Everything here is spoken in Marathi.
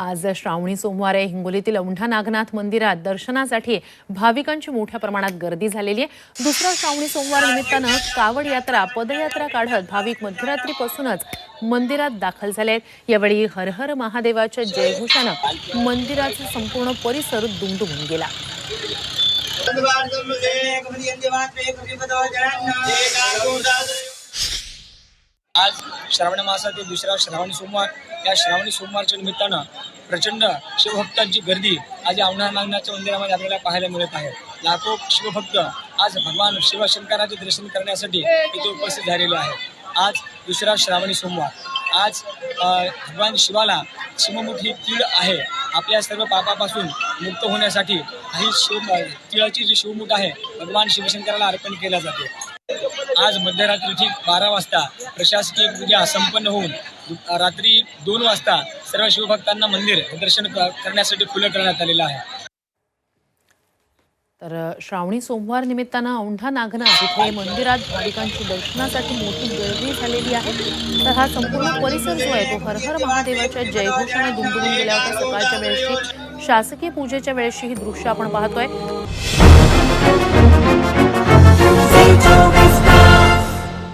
आज श्रावणी सोमवारे हिंगोलीतील औंढा नागनाथ मंदिरात दर्शनासाठी भाविकांची मोठ्या प्रमाणात गर्दी झालेली आहे. दुसरा श्रावणी सोमवार निमित्तानं कावड यात्रा पदयात्रा काढत भाविक मध्यरात्रीपासूनच मंदिरात दाखल झाले आहेत. यावेळी हरहर महादेवाच्या जयघोषानं मंदिराचा संपूर्ण परिसर दुमदुमून गेला. आज श्रावण मासातील दुसरा श्रावणी सोमवार. या श्रावणी सोमवारच्या निमित्तानं प्रचंड शिवभक्तांची गर्दी आज औंढा नागनाथच्या मंदिरामध्ये आपल्याला पाहायला मिळत आहे. लाखो शिवभक्त आज भगवान शिवशंकराचे दर्शन करण्यासाठी इथे उपस्थित झालेले आहेत. आज दुसरा श्रावणी सोमवार. आज भगवान शिवाला शिवमुठी तीळ आहे. आपल्या सर्व पापापासून मुक्त होण्यासाठी ही शिव तिळाची जी शिवमुठ आहे भगवान शिवशंकराला अर्पण केल्या जाते. आज मध्यरात्री ठीक बारा वाजता प्रशासकीय पूजा संपन्न होऊन रात्री दोन वाजता सर्व शिवभक्तांना मंदिर दर्शन करण्यासाठी खुलं करण्यात आलेलं आहे. तर श्रावणी सोमवार निमित्तानं औंढा नागनाथ इथे मंदिरात भाविकांची दर्शनासाठी मोठी गर्दी झालेली आहे. तर हा संपूर्ण परिसर जो आहे तो हर हर महादेवाच्या जयघोषाने दुमदुमून गेला होता सकाळच्या वेळेशी शासकीय पूजेच्या वेळेशी ही दृश्य आपण पाहतोय.